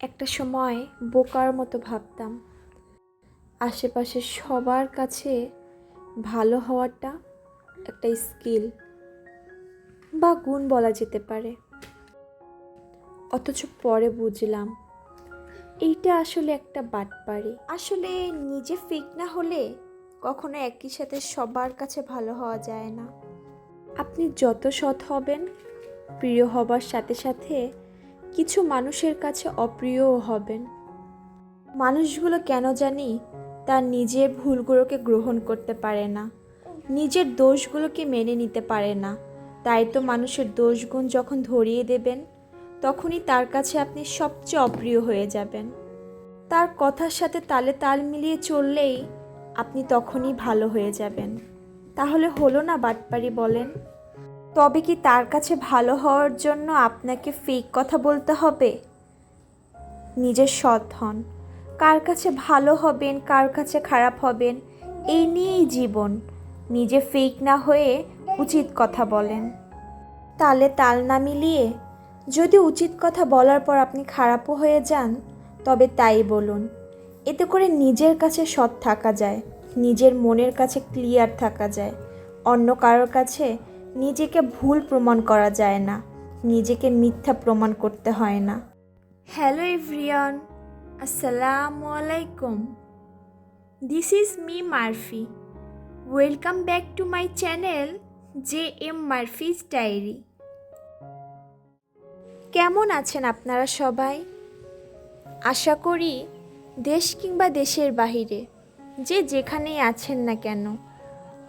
একটা সময় বোকার মতো ভাবতাম। আশেপাশে সবার কাছে ভালো হওয়াটা একটা স্কিল বা গুণ বলা যেতে পারে। অথচ পরে বুঝলাম, এইটা আসলে একটা বাটপারি আসলে নিজে ফিট না হলে কখনো একই সাথে সবার কাছে ভালো হওয়া যায় না। আপনি যত সৎ হবেন, প্রিয় হবার সাথে সাথে কিছু মানুষের কাছে অপ্রিয়ও হবেন। মানুষগুলো কেন জানি তার নিজের ভুলগুলোকে গ্রহণ করতে পারে না। নিজের দোষগুলোকে মেনে নিতে পারে না। তাই তো মানুষের দোষগুণ যখন ধরিয়ে দেবেন, তখনই তার কাছে আপনি সবচেয়ে অপ্রিয় হয়ে যাবেন। তার কথার সাথে তালে তাল মিলিয়ে চললেই আপনি তখনই ভালো হয়ে যাবেন। তাহলে হলো না বাটপারি বলেন? তবে কি তার কাছে ভালো হওয়ার জন্য আপনাকে ফেক কথা বলতে হবে? নিজের সৎ হন। কার কাছে ভালো হবেন, কার কাছে খারাপ হবেন, এই নিয়েই জীবন। নিজে ফেক না হয়ে উচিত কথা বলেন। তালে তাল না মিলিয়ে যদি উচিত কথা বলার পর আপনি খারাপও হয়ে যান, তবে তাই বলুন। এতে করে নিজের কাছে সৎ থাকা যায়, নিজের মনের কাছে ক্লিয়ার থাকা যায়। অন্য কারোর কাছে নিজেকে ভুল প্রমাণ করা যায় না, নিজেকে মিথ্যা প্রমাণ করতে হয় না। হ্যালো এভরিওয়ান আসসালামু আলাইকুম। This is me Murphy welcome back to my channel J M Murphy's diary কেমন আছেন আপনারা সবাই? আশা করি দেশ কিংবা দেশের বাহিরে যে যেখানেই আছেন না কেন,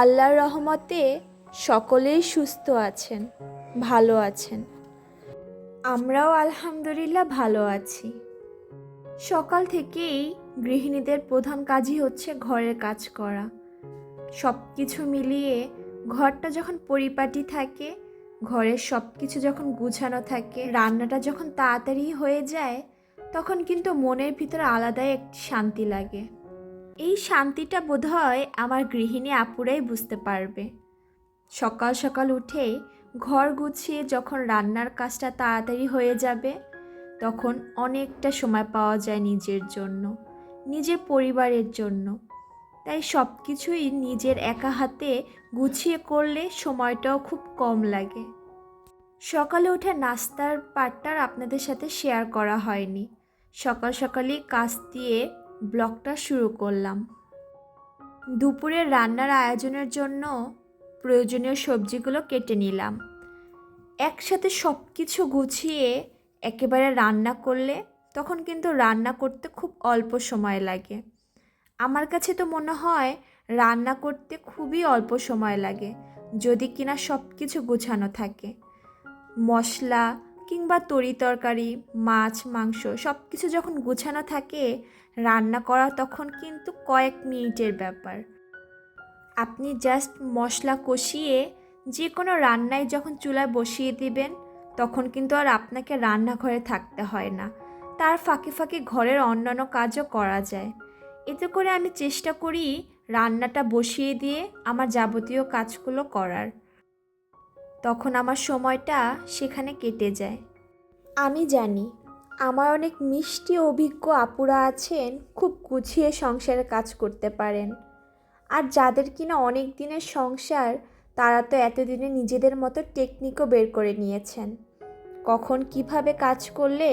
আল্লাহর রহমতে সকলেই সুস্থ আছেন, ভালো আছেন। আমরাও আলহামদুলিল্লাহ ভালো আছি। সকাল থেকেই গৃহিণীদের প্রধান কাজই হচ্ছে ঘরের কাজ করা। সব কিছু মিলিয়ে ঘরটা যখন পরিপাটি থাকে, ঘরের সব কিছু যখন গুছানো থাকে, রান্নাটা যখন তাড়াতাড়ি হয়ে যায়, তখন কিন্তু মনের ভিতরে আলাদাই একটি শান্তি লাগে। এই শান্তিটা বোধহয় আমার গৃহিণী আপুরাই বুঝতে পারবে। সকাল সকাল উঠে ঘর গুছিয়ে যখন রান্নার কাজটা তাড়াতাড়ি হয়ে যাবে, তখন অনেকটা সময় পাওয়া যায় নিজের জন্য, নিজের পরিবারের জন্য। তাই সব কিছুই নিজের একা হাতে গুছিয়ে করলে সময়টাও খুব কম লাগে। সকালে উঠে নাস্তার পার্টটার আপনাদের সাথে শেয়ার করা হয়নি। সকাল সকালই কাজ দিয়ে ব্লগটা শুরু করলাম। দুপুরের রান্নার আয়োজনের জন্য প্রয়োজনীয় সবজিগুলো কেটে নিলাম। একসাথে সব কিছু গুছিয়ে একেবারে রান্না করলে তখন কিন্তু রান্না করতে খুব অল্প সময় লাগে। আমার কাছে তো মনে হয় রান্না করতে খুবই অল্প সময় লাগে, যদি কিনা সব কিছু গোছানো থাকে। মশলা কিংবা তরি তরকারি, মাছ, মাংস সব কিছু যখন গোছানো থাকে, রান্না করা তখন কিন্তু কয়েক মিনিটের ব্যাপার। আপনি জাস্ট মশলা কষিয়ে যে কোনো রান্নায় যখন চুলায় বসিয়ে দিবেন, তখন কিন্তু আর আপনাকে রান্নাঘরে থাকতে হয় না। তার ফাঁকে ফাঁকে ঘরের অন্যান্য কাজও করা যায়। এতে করে আমি চেষ্টা করি রান্নাটা বসিয়ে দিয়ে আমার যাবতীয় কাজগুলো করার। তখন আমার সময়টা সেখানে কেটে যায়। আমি জানি, আমার অনেক মিষ্টি অভিজ্ঞ আপুরা আছেন, খুব গুছিয়ে সংসারে কাজ করতে পারেন। আর যাদের কিনা অনেক দিনের সংসার, তারা তো এতদিনে নিজেদের মতো টেকনিকও বের করে নিয়েছেন। কখন কীভাবে কাজ করলে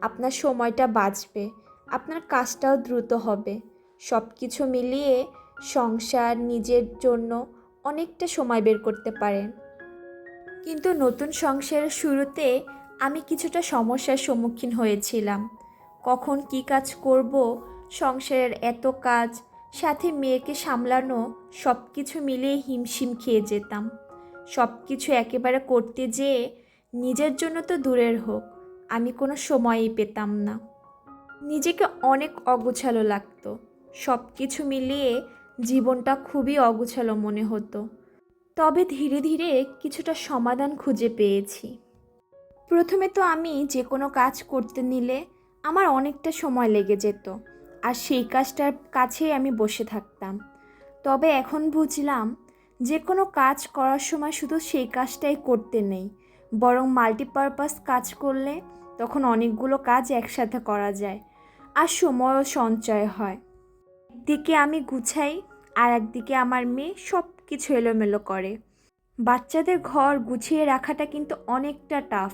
আপনার সময়টা বাঁচবে, আপনার কাজটাও দ্রুত হবে। সব কিছু মিলিয়ে সংসার নিজের জন্য অনেকটা সময় বের করতে পারেন। কিন্তু নতুন সংসারের শুরুতে আমি কিছুটা সমস্যার সম্মুখীন হয়েছিলাম। কখন কি কাজ করব, সংসারের এত কাজ সাথে মেয়েকে সামলানো সব কিছু মিলিয়ে হিমশিম খেয়ে যেতাম। সব কিছু একেবারে করতে যেয়ে নিজের জন্য তো দূরের হোক, আমি কোনো সময়ই পেতাম না। নিজেকে অনেক অগোছালো লাগতো। সব কিছু মিলিয়ে জীবনটা খুবই অগোছালো মনে হতো। তবে ধীরে ধীরে কিছুটা সমাধান খুঁজে পেয়েছি। প্রথমে তো আমি যে কোনো কাজ করতে নিলে আমার অনেকটা সময় লেগে যেত। আর সেই কাজটার কাছেই আমি বসে থাকতাম। তবে এখন বুঝলাম যে কোনো কাজ করার সময় শুধু সেই কাজটাই করতে নেই, বরং মাল্টিপারপাস কাজ করলে তখন অনেকগুলো কাজ একসাথে করা যায় আর সময়ও সঞ্চয় হয়। একদিকে আমি গুছাই আর একদিকে আমার মেয়ে সব কিছু এলোমেলো করে। বাচ্চাদের ঘর গুছিয়ে রাখাটা কিন্তু অনেকটা টাফ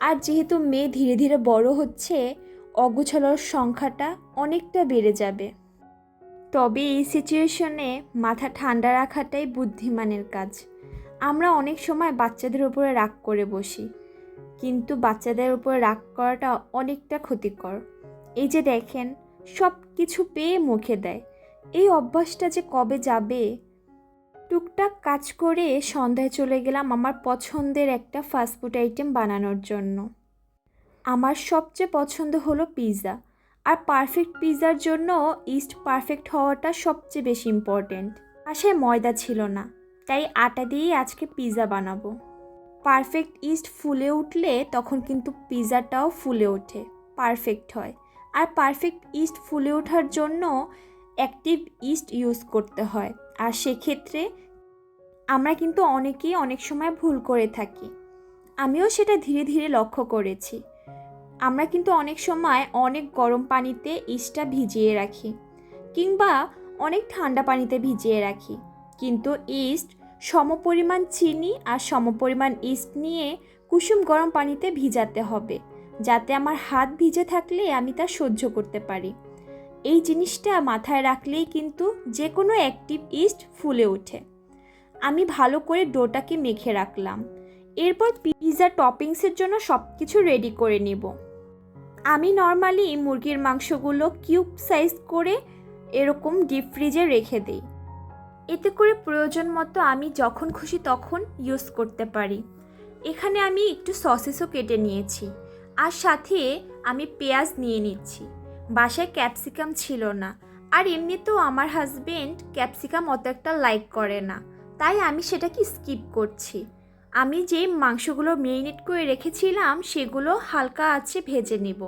আর যেহেতু মেয়ে ধীরে ধীরে বড় হচ্ছে অগুছালোর সংখ্যাটা অনেকটা বেড়ে যাবে। তবে এই সিচুয়েশনে মাথা ঠান্ডা রাখাটাই বুদ্ধিমানের কাজ। আমরা অনেক সময় বাচ্চাদের উপরে রাগ করে বসি, কিন্তু বাচ্চাদের উপরে রাগ করাটা অনেকটা ক্ষতিকর। এই যে দেখেন, সব কিছু পেয়ে মুখে দেয়। এই অভ্যাসটা যে কবে যাবে? টুকটাক কাজ করে সন্ধ্যায় চলে গেলাম আমার পছন্দের একটা ফাস্টফুড আইটেম বানানোর জন্য। আমার সবচেয়ে পছন্দ হলো পিৎজা আর পারফেক্ট পিৎজার জন্য ইস্ট পারফেক্ট হওয়াটা সবচেয়ে বেশি ইম্পর্ট্যান্ট পাশে ময়দা ছিল না, তাই আটা দিয়েই আজকে পিৎজা বানাবো। পারফেক্ট ইস্ট ফুলে উঠলে তখন কিন্তু পিৎজাটাও ফুলে ওঠে পারফেক্ট হয়। আর পারফেক্ট ইস্ট ফুলে ওঠার জন্য অ্যাক্টিভ ইস্ট ইউজ করতে হয়। আর সেক্ষেত্রে আমরা কিন্তু অনেকেই অনেক সময় ভুল করে থাকি। আমিও সেটা ধীরে ধীরে লক্ষ্য করেছি। আমরা কিন্তু অনেক সময় অনেক গরম পানিতে ইস্টটা ভিজিয়ে রাখি কিংবা অনেক ঠান্ডা পানিতে ভিজিয়ে রাখি। কিন্তু ইস্ট সমপরিমাণ চিনি আর সমপরিমাণ ইস্ট নিয়ে কুসুম গরম পানিতে ভিজাতে হবে, যাতে আমার হাত ভিজে থাকলে আমি তা সহ্য করতে পারি। এই জিনিসটা মাথায় রাখলেই কিন্তু যে কোনো অ্যাক্টিভ ইস্ট ফুলে ওঠে। আমি ভালো করে ডোটাকে মেখে রাখলাম। এরপর পিৎজা টপিংসের জন্য সব কিছু রেডি করে নিব। আমি নর্মালি মুরগির মাংসগুলো কিউব সাইজ করে এরকম ডিপ ফ্রিজে রেখে দিই। এতে করে প্রয়োজন মতো আমি যখন খুশি তখন ইউজ করতে পারি। এখানে আমি একটু সসেসও কেটে নিয়েছি। আর সাথে আমি পেঁয়াজ নিয়ে নিচ্ছি। বাসায় ক্যাপসিকাম ছিল না। আর এমনিতেও আমার হাজবেন্ড ক্যাপসিকাম অত একটা লাইক করে না। তাই আমি সেটাকে স্কিপ করছি। আমি যে মাংসগুলো মেরিনেট করে রেখেছিলাম, সেগুলো হালকা আছে ভেজে নিব।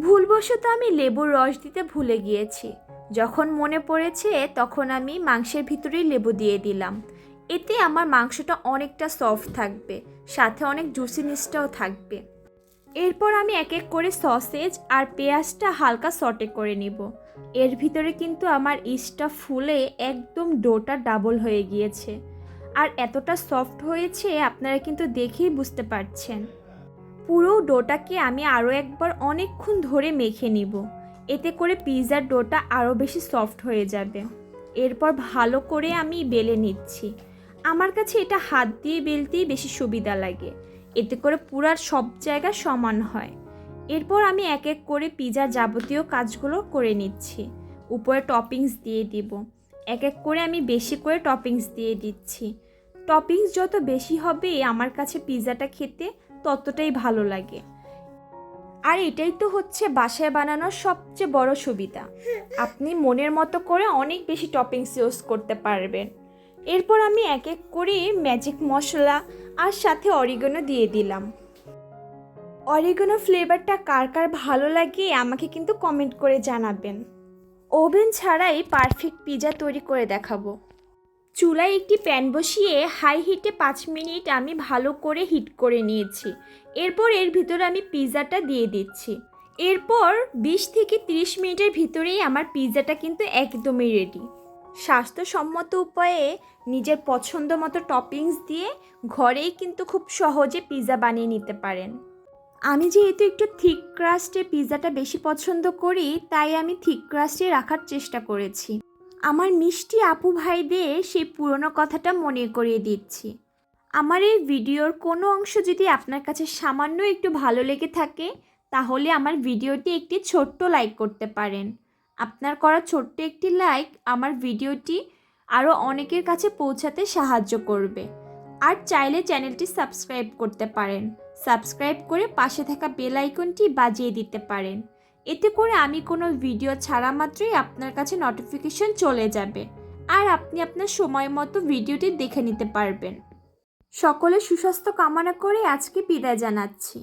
ভুলবশত আমি লেবুর রস দিতে ভুলে গিয়েছি। যখন মনে পড়েছে, তখন আমি মাংসের ভিতরেই লেবু দিয়ে দিলাম। এতে আমার মাংসটা অনেকটা সফট থাকবে, সাথে অনেক জুসিনেসটাও থাকবে। এরপর আমি এক এক করে সসেজ আর পেঁয়াজটা হালকা সটে করে নিব। এর ভিতরে কিন্তু আমার ইস্টটা ফুলে একদম ডোটা ডাবল হয়ে গিয়েছে। আর এতটা সফট হয়েছে আপনারা কিন্তু দেখেই বুঝতে পারছেন। পুরো ডোটাকে আমি আরও একবার অনেকক্ষণ ধরে মেখে নিব। এতে করে পিৎজার ডোটা আরও বেশি সফট হয়ে যাবে। এরপর ভালো করে আমি বেলে নিচ্ছি। আমার কাছে এটা হাত দিয়ে বেলতেই বেশি সুবিধা লাগে। এতে করে পুরার সব জায়গা সমান হয়। এরপর আমি এক এক করে পিৎজার যাবতীয় কাজগুলো করে নিচ্ছি। উপরে টপিংস দিয়ে দিব। এক এক করে আমি বেশি করে টপিংস দিয়ে দিচ্ছি। টপিংস যত বেশি হবে আমার কাছে পিৎজাটা খেতে ততটাই ভালো লাগে। আর এটাই তো হচ্ছে বাসায় বানানোর সবচেয়ে বড় সুবিধা। আপনি মনের মতো করে অনেক বেশি টপিংস ইউজ করতে পারবেন। এরপর আমি এক এক করে ম্যাজিক মশলা আর সাথে অরিগানো দিয়ে দিলাম। অরিগানো ফ্লেভারটা কার কার ভালো লাগে আমাকে কিন্তু কমেন্ট করে জানাবেন। ওভেন ছাড়াই পারফেক্ট পিৎজা তৈরি করে দেখাবো। চুলায় একটি প্যান বসিয়ে হাই হিটে পাঁচ মিনিট আমি ভালো করে হিট করে নিয়েছি। এরপর এর ভিতরে আমি পিৎজাটা দিয়ে দিচ্ছি। এরপর বিশ থেকে তিরিশ মিনিটের ভিতরেই আমার পিৎজাটা কিন্তু একদমই রেডি স্বাস্থ্যসম্মত উপায়ে নিজের পছন্দ মতো টপিংস দিয়ে ঘরেই কিন্তু খুব সহজে পিৎজা বানিয়ে নিতে পারেন। আমি যেহেতু একটু থিক ক্রাস্টে পিৎজাটা বেশি পছন্দ করি, তাই আমি থিক ক্রাস্টে রাখার চেষ্টা করেছি। আমার মিষ্টি আপু ভাইদের সেই পুরনো কথাটা মনে করিয়ে দিচ্ছি। আমার এই ভিডিওর কোনো অংশ যদি আপনার কাছে সামান্য একটু ভালো লেগে থাকে, তাহলে আমার ভিডিওটি একটি ছোট্ট লাইক করতে পারেন। আপনার করা ছোট্ট একটি লাইক আমার ভিডিওটি আরও অনেকের কাছে পৌঁছাতে সাহায্য করবে। আর চাইলে চ্যানেলটি সাবস্ক্রাইব করতে পারেন। সাবস্ক্রাইব করে পাশে থাকা বেল আইকনটি বাজিয়ে দিতে পারেন। এতে করে আমি কোনো ভিডিও ছাড়া মাত্রই আপনার কাছে নোটিফিকেশন চলে যাবে। আর আপনি আপনার সময় মতো ভিডিওটি দেখে নিতে পারবেন। সকলে সুস্বাস্থ্য কামনা করে আজকে বিদায় জানাচ্ছি।